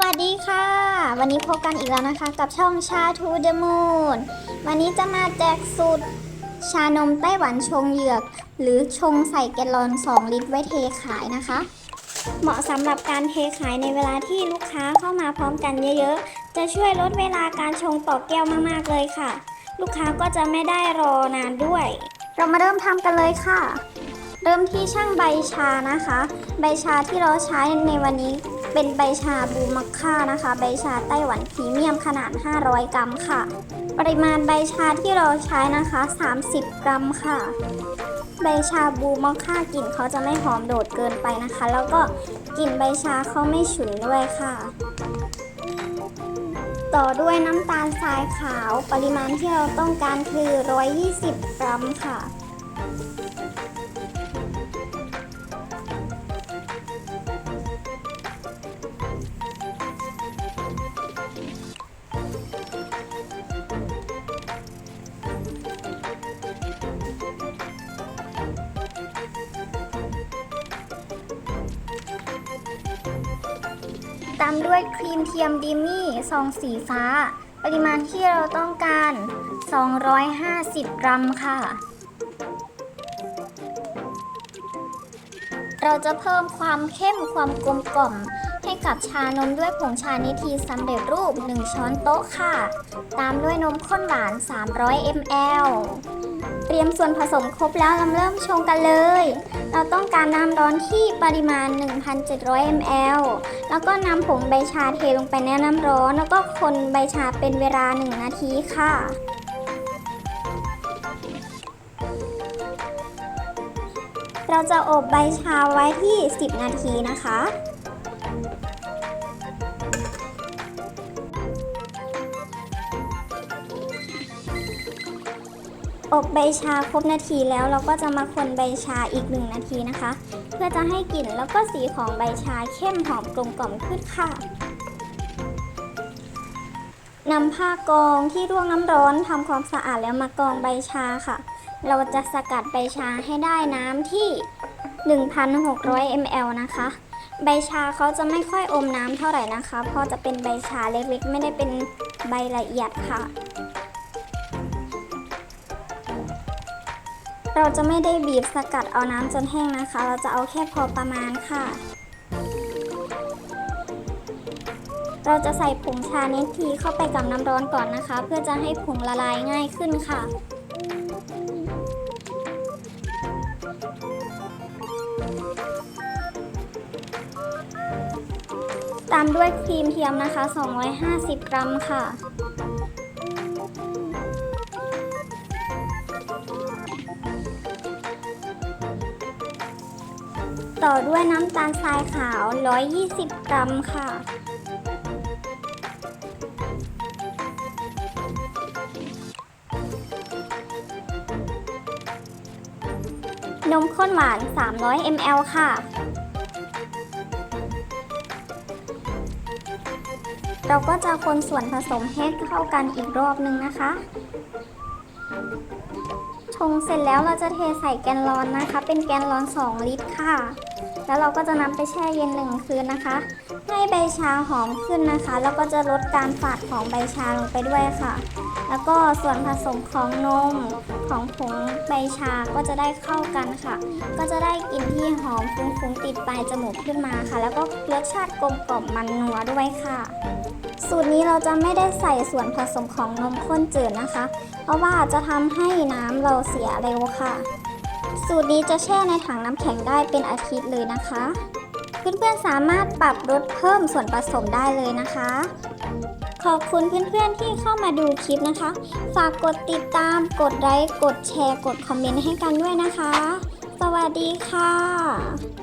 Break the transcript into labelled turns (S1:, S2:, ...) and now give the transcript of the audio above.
S1: วัสดีค่ะ วันนี้พบกันอีกแล้วนะคะ กับช่องชาทูเดอะมูนวันนี้จะมาแจกสูตรชานมไต้หวันชงเหยือก หรือชงใส่แกลลอน 2 ลิตรไว้เทขายนะคะ เหมาะสำหรับการเทขายในเวลาที่ลูกค้าเข้ามาพร้อมกันเยอะๆ จะช่วยลดเวลาการชงต่อแก้วมากๆเลยค่ะ ลูกค้าก็จะไม่ได้รอนานด้วย เรามาเริ่มทำกันเลยค่ะ เริ่มที่ช่างใบชานะคะ ใบชาที่เราใช้ในวันนี้ เป็นใบชาบูมักค่านะคะ ใบชาไต้หวันพรีเมียมขนาด 500 กรัมค่ะ ปริมาณใบชาที่เราใช้นะคะ 30 กรัมค่ะ ใบชาบูมักค่ากลิ่นเขาจะไม่หอมโดดเกินไปนะคะ แล้วก็กลิ่นใบชาเขาไม่ฉุนด้วยค่ะ ต่อด้วยน้ำตาลทรายขาว ปริมาณที่เราต้องการคือ 120 กรัมค่ะ ตามด้วยครีมเทียมดิมี่ซองสีฟ้า ปริมาณที่เราต้องการ 250 กรัมค่ะ เราจะเพิ่มความเข้มความกลมกล่อมให้กับชานมด้วยผงชานิทีสำเร็จรูป 1 ช้อนโต๊ะค่ะ ตามด้วยนมข้นหวาน 300 ml เตรียมส่วนผสมครบแล้วเราเริ่มชงกันเลย เราต้องการน้ำร้อนที่ปริมาณ 1,700 ml แล้วก็นำผงใบชาเทลงไปในน้ำร้อน แล้วก็คนใบชาเป็นเวลา 1 นาทีค่ะเราจะอบใบชาไว้ที่ 10 นาทีนะคะ อบใบชาครบนาทีแล้วเราก็จะมาคนใบชาอีกหนึ่งนาทีนะคะ เพื่อจะให้กลิ่นแล้วก็สีของใบชาเข้มหอมกลมกล่อมขึ้นค่ะนำผ้ากองที่ร่วงน้ำร้อนทำความสะอาดแล้วมากองใบชาค่ะ เราจะสกัดใบชาให้ได้น้ำที่ 1,600 ml นะคะ ใบชาเขาจะไม่ค่อยอมน้ำเท่าไหร่นะคะ เพราะจะเป็นใบชาเล็กๆ ไม่ได้เป็นใบละเอียดค่ะ เราจะไม่ได้บีบสกัดเอาน้ำจนแห้งนะคะ เราจะเอาแค่พอประมาณค่ะ เราจะใส่ผงชาเนสทีเข้าไปกับน้ำร้อนก่อนนะคะ เพื่อจะให้ผงละลายง่ายขึ้นค่ะตามด้วยครีมเทียมนะคะ 250 กรัมค่ะ ต่อด้วยน้ำตาลทรายขาว 120 กรัมค่ะ นมข้นหวาน 300 ml ค่ะ เราก็จะคนส่วนผสมให้เข้ากันอีกรอบนึงนะคะ งเสร็จแล้วเราจะเทใส่แกนร้อนนะคะ เป็นแกนร้อน 2 ลิตรค่ะ แล้วเราก็จะนำไปแช่เย็นหนึ่งคืนนะคะ ใบชาหอมขึ้นนะคะ แล้วก็จะลดการฝาดของใบชาลงไปด้วยค่ะ แล้วก็ส่วนผสมของนมของผงใบชาก็จะได้เข้ากันค่ะ ก็จะได้กลิ่นที่หอมฟุ้งๆติดปลายจมูกขึ้นมาค่ะ แล้วก็รสชาติกลมกล่อมมันนัวด้วยค่ะ สูตรนี้เราจะไม่ได้ใส่ส่วนผสมของนมข้นจืดนะคะ เพราะว่าจะทำให้น้ำเราเสียเร็วค่ะ สูตรนี้จะแช่ในถังน้ำแข็งได้เป็นอาทิตย์เลยนะคะ เพื่อนๆสามารถปรับลดเพิ่มส่วนผสมได้เลยนะคะ ขอบคุณเพื่อนๆที่เข้ามาดูคลิปนะคะ ฝากกดติดตาม กดไลค์ กดแชร์ กดคอมเมนต์ให้กันด้วยนะคะ สวัสดีค่ะ